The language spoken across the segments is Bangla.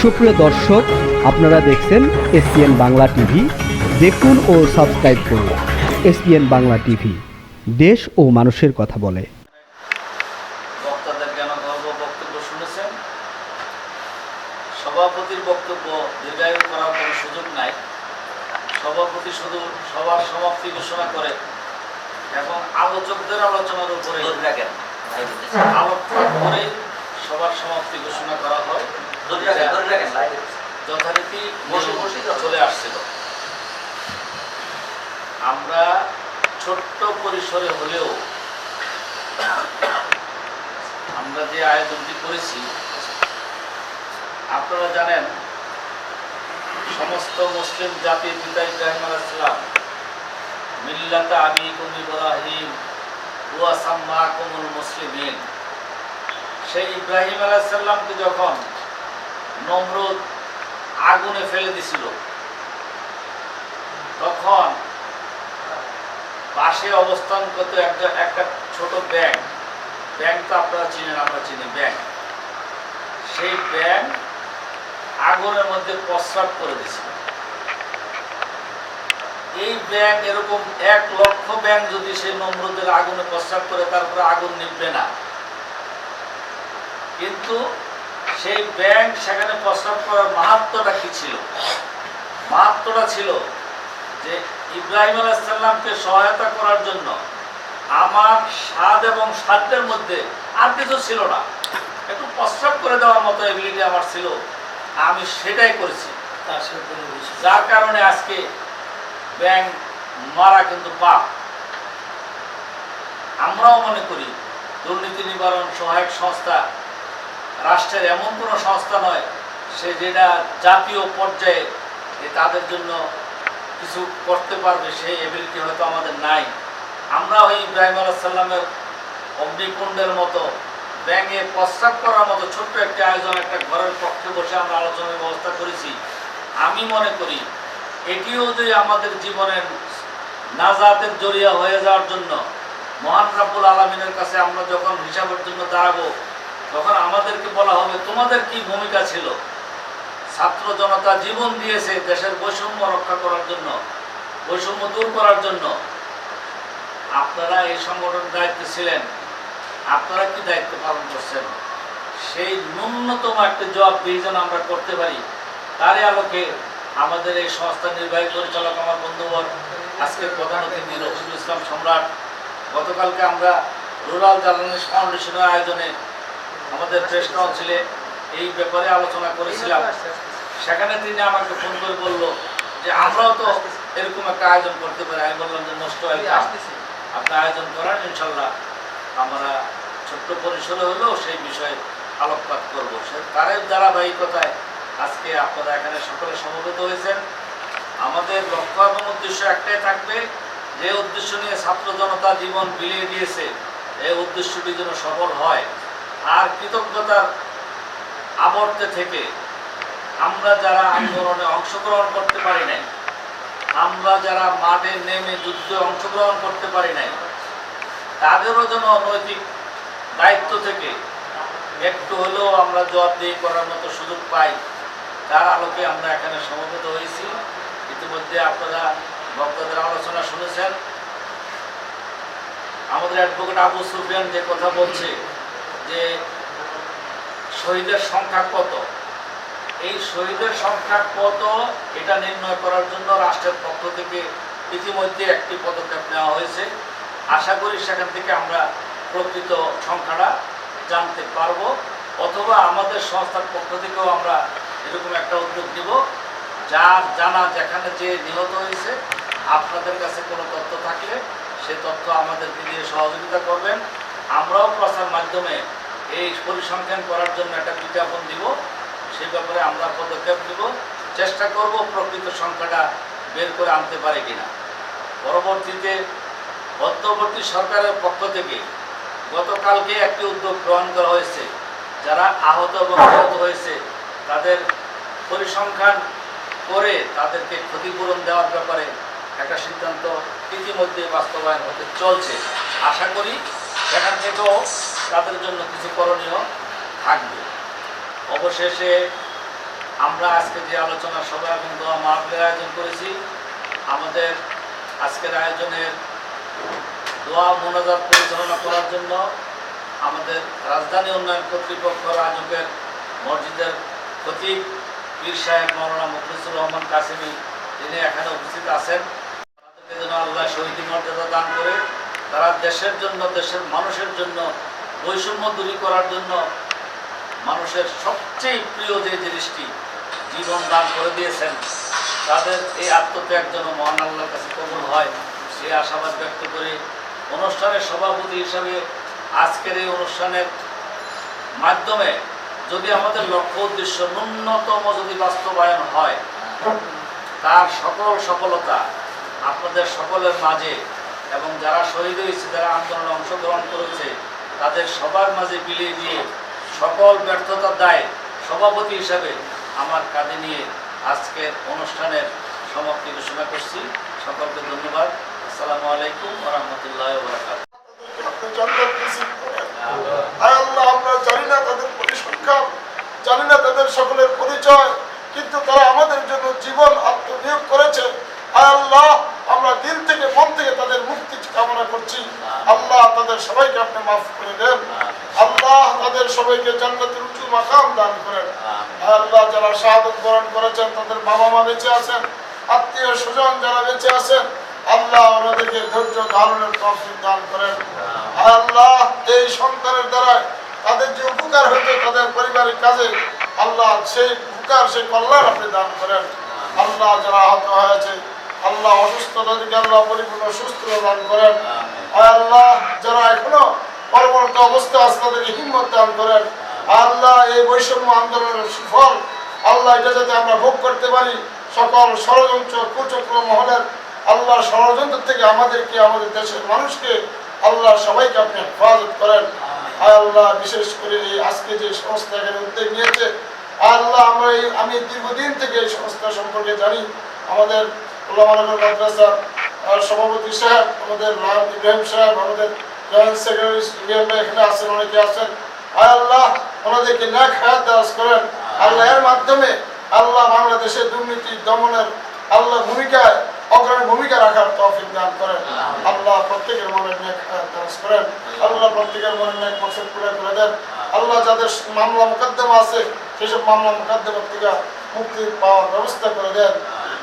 সুপ্রিয় দর্শক আপনারা দেখছেন এসপিএন বাংলা টিভি। দেখুন ও সাবস্ক্রাইব করুন এসপিএন বাংলা টিভি। দেশ ও মানুষের কথা বলে। বক্তাদের জ্ঞানগর্ভ বক্তব্য শুনেছেন। সভাপতির বক্তব্য দীর্ঘায়ু করার কোনো সুযোগ নাই। সভাপতি শুধু সবার সমাপ্তি ঘোষণা করে এবং আলোচকদের আলোচনার উপরে আলোকপাত করে সবার সমাপ্তি ঘোষণা করা হয় যথারীতি বসে বসে চলে আসছিল। আমরা ছোট্ট পরিসরে হলেও আমরা যে আয়োজনটি করেছি, আপনারা জানেন, সমস্ত মুসলিম জাতির পিতা ইব্রাহিম আলাইসালাম মিল্লাতা আবি কুম ইব্রাহিম ওয়া সাম্মাকুমুল মুসলিমিন। সেই ইব্রাহিম আলাইসাল্লামকে যখন নমরুদ আগুনে ফেলে দিছিল। তখন পাশে অবস্থান করতে একটা একটা ছোট ব্যাংক। ব্যাংক তো আপনারা চিনেন, আমরা চিনি ব্যাংক। সেই ব্যাংক আগুনের মধ্যে প্রস্রাব করে দিছিল। এই ব্যাংক এরকম এক লক্ষ ব্যাংক যদি সেই নম্রদের আগুনে প্রস্রাব করে, তারপরে আগুন নিভবে না। কিন্তু সেই ব্যাংক সেখানে প্রস্রাব করার মাহাত্মটা কি ছিল? মাহাত্মটা ছিল যে ইব্রাহিম আলাইসাল্লামকে সহায়তা করার জন্য আমার স্বাদ এবং সাধ্যের মধ্যে আর কিছু ছিল না। একটু প্রস্রাব করে দেওয়ার মতো এবিলিটি আমার ছিল। আমি সেটাই করেছি। যার কারণে আজকে ব্যাংক মারা কিন্তু পাপ। আমরাও মনে করি দুর্নীতি নিবারণ সহায়ক সংস্থা রাষ্ট্রের এমন কোনো সংস্থা নয়, সে যেটা জাতীয় পর্যায়ে তাদের জন্য কিছু করতে পারবে, সেই এবিলিটি হয়তো আমাদের নাই। আমরা ওই ইব্রাহিম আলাইসাল্লামের অগ্নিকুণ্ডের মতো, ব্যাঙে প্রস্রাব করার মতো ছোট্ট একটি আয়োজন একটা ঘরের পক্ষে বসে আমরা আলোচনার ব্যবস্থা করেছি। আমি মনে করি, এটিও যে আমাদের জীবনের নাজাতের জরিয়া হয়ে যাওয়ার জন্য মহান রাব্বুল আলমিনের কাছে আমরা যখন হিসাবের জন্য দাঁড়াবো তখন আমাদেরকে বলা হবে, তোমাদের কি ভূমিকা ছিল? ছাত্র জনতা জীবন দিয়েছে দেশের বৈষম্য রক্ষা করার জন্য, বৈষম্য দূর করার জন্য। আপনারা এই সংগঠনের দায়িত্বে ছিলেন। আপনারা কি দায়িত্ব পালন করছেন? সেই ন্যূনতম একটা জবাব দিয়ে যেন আমরা করতে পারি, তারই আলোকে আমাদের এই সংস্থার নির্বাহী পরিচালক আমার বন্ধুবর আজকের প্রধান অতিথি রফিকুল ইসলাম সম্রাট, গতকালকে আমরা রুরাল জ্বালানি ফাউন্ডেশনের আয়োজনে আমাদের প্রেস কাউন্সিলে এই ব্যাপারে আলোচনা করেছিলাম। সেখানে তিনি আমাকে ফোন করে বলল যে, আমরাও তো এরকম একটা আয়োজন করতে পারি। আমি বললাম যে, নষ্ট হয়ে আসতেছি আপনি আয়োজন করেন ইনশাল্লাহ আমরা ছোট্ট পরিসরে হলেও সেই বিষয়ে আলোকপাত করব। সে তারই ধারাবাহিকতায় আজকে আপনারা এখানে সকলে সমবেত হয়েছেন। আমাদের লক্ষ্য এবং উদ্দেশ্য একটাই থাকবে, যে উদ্দেশ্য নিয়ে ছাত্র জনতা জীবন বিলিয়ে দিয়েছে, এই উদ্দেশ্যটি যেন সফল হয়। কৃতজ্ঞতার আবর্তে থেকে আমরা যারা আন্দোলনে অংশগ্রহণ করতে পারি নাই, আমরা যারা মাঠে নেমে যুদ্ধে অংশগ্রহণ করতে পারি নাই, তাদেরও যেন নৈতিক দায়িত্ব থেকে একটু হলেও আমরা জবাবদিহি করার মতো সুযোগ পাই, তার আলোকে আমরা এখানে সমবেত হয়েছি। ইতিমধ্যে আপনারা বক্তাদের আলোচনা শুনেছেন। আমাদের অ্যাডভোকেট আবু সুফিয়ান যে কথা বলছে যে শহীদের সংখ্যা কত? এই শহীদের সংখ্যা কত, এটা নির্ণয় করার জন্য রাষ্ট্রের পক্ষ থেকে ইতিমধ্যে একটি পদক্ষেপ নেওয়া হয়েছে। আশা করি সেখান থেকে আমরা প্রকৃত সংখ্যাটা জানতে পারব, অথবা আমাদের সংস্থার পক্ষ থেকেও আমরা এরকম একটা উদ্যোগ নিব। যার জানা যেখানে যে নিহত হয়েছে, আপনাদের কাছে কোনো তথ্য থাকলে সে তথ্য আমাদেরকে দিয়ে সহযোগিতা করবেন। আমরাও প্রচার মাধ্যমে এই পরিসংখ্যান করার জন্য একটা বিজ্ঞাপন দিব। সেই ব্যাপারে আমরা পদক্ষেপ নিব। চেষ্টা করব প্রকৃত সংখ্যাটা বের করে আনতে পারে কিনা। পরবর্তীতে মধ্যবর্তী সরকারের পক্ষ থেকে গতকালকে একটি উদ্যোগ গ্রহণ করা হয়েছে। যারা আহত এবং আহত হয়েছে, তাদের পরিসংখ্যান করে তাদেরকে ক্ষতিপূরণ দেওয়ার ব্যাপারে একটা সিদ্ধান্ত ইতিমধ্যে বাস্তবায়ন হতে চলছে। আশা করি সেখান থেকেও তাদের জন্য কিছু করণীয় থাকবে। অবশেষে আমরা আজকে যে আলোচনা সভা এবং দোয়া মাহফিলের আয়োজন করেছি, আমাদের আজকের আয়োজনের দোয়া মোনাজাত পরিচালনা করার জন্য আমাদের রাজধানী উন্নয়ন কর্তৃপক্ষ রাজুকের মসজিদের খতিব পীর সাহেব মৌলানা মুখলিসুর রহমান কাসিমি তিনি এখানে উপস্থিত আছেন। তাদেরকে যেন আল্লাহ শহীদি মর্যাদা দান করে, তারা দেশের জন্য, দেশের মানুষের জন্য বৈষম্য দূরী করার জন্য মানুষের সবচেয়ে প্রিয় যে জিনিসটি জীবন দান করে দিয়েছেন, তাদের এই আত্মত্যাগ যেন মহান আল্লাহর কাছে কবুল হয় সেই আশাবাদ ব্যক্ত করে অনুষ্ঠানের সভাপতি হিসাবে আজকের এই অনুষ্ঠানের মাধ্যমে যদি আমাদের লক্ষ্য উদ্দেশ্য ন্যূনতম যদি বাস্তবায়ন হয়, তার সকল সফলতা আপনাদের সকলের মাঝে এবং যারা শহীদ হয়েছে, যারা আন্দোলনে অংশগ্রহণ করেছে তাদের সবার মাঝে বিলিয়ে দিয়ে সকল ব্যর্থতার দায় সভাপতি হিসাবে আমার কাঁধে নিয়ে আজকের অনুষ্ঠানের সমাপ্তি ঘোষণা করছি। সকলকে ধন্যবাদ। আসসালামু আলাইকুম আল্লাহ, আমরা তাদের তাদের সকলের পরিচয়, কিন্তু তারা আমাদের জন্য জীবন করেছে। আল্লাহ, আমরা থেকে মন থেকে তাদের মুক্তি কামনা করছি। আল্লাহ তাদের সবাইকে আপনি মাফ করে দেন। আল্লাহ তাদের সবাইকে জান্নাতের উঁচু মাকাম দান করেন। আল্লাহ যারা শাহাদত বরণ করেছেন, তাদের বাবা মা বেঁচে আছেন, আত্মীয় স্বজন যারা বেঁচে আছেন, আল্লাহ ওনাদেরকে ধৈর্য ধারণের তৌফিক দান করেন। আল্লাহ এই সন্তানের দ্বারা তাদের যে উপকার হয়েছে, তাদের পরিবারের কাজে আল্লাহ সেই উপকার, সেই কল্যাণ আপনি দান করেন। আল্লাহ যারা আহত হয়েছে আল্লাহ অসুস্থ তাদেরকে আল্লাহ পরিপূর্ণ সুস্থ দান করেন। আল্লাহ যারা এখনও পরবর্তী অবস্থা আছে তাদেরকে হিম্মত দান করেন। আল্লাহ এই বৈষম্য আন্দোলনের সুফল আল্লাহ এটা যাতে আমরা ভোগ করতে পারি সকল ষড়যন্ত্র কুচক্র মহলের আল্লাহ ষড়যন্ত্র থেকে আমাদেরকে আমাদের দেশের মানুষকে আল্লাহ সবাইকে আপনি হেফাজত করেন। আল্লাহ বিশেষ করে এই আজকে যে সংস্থা এখানে উদ্যোগ নিয়েছে আল্লাহ আমরা এই আমি দীর্ঘদিন থেকে এই সংস্থা সম্পর্কে জানি। আমাদের উল্লামানগর মাদ্রাসার সভাপতি সাহেব আমাদের রাম ইব্রাহিম সাহেব আমাদের জয়েন্ট সেক্রেটারি ইন্ডিয়ান এখানে আছেন অনেকে আছেন। আল্লাহ ওনাদেরকে ন্যাক হায়াত দাস করেন। আল্লাহ এর মাধ্যমে আল্লাহ বাংলাদেশের দুর্নীতি দমনের আল্লাহ ভূমিকায় অগ্রণী ভূমিকা রাখার তৌফিক দান করেন। আল্লাহ প্রত্যেকের মনে ন্যাক হায়াত দাস করেন। আল্লাহ প্রত্যেকের মনে ন্যাক মকসদ পুরা করে দেন। আল্লাহ যাদের মামলা মোকদ্দমা আছে সেসব মামলা মোকদ্দমা থেকে মুক্তি পাওয়ার ব্যবস্থা করে দেন।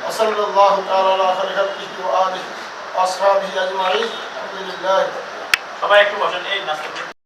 وصلى الله تعالى على خير خلقه وآله وأصحابه أجمعين الحمد لله সবাই একটু বসেন এই নাস্তা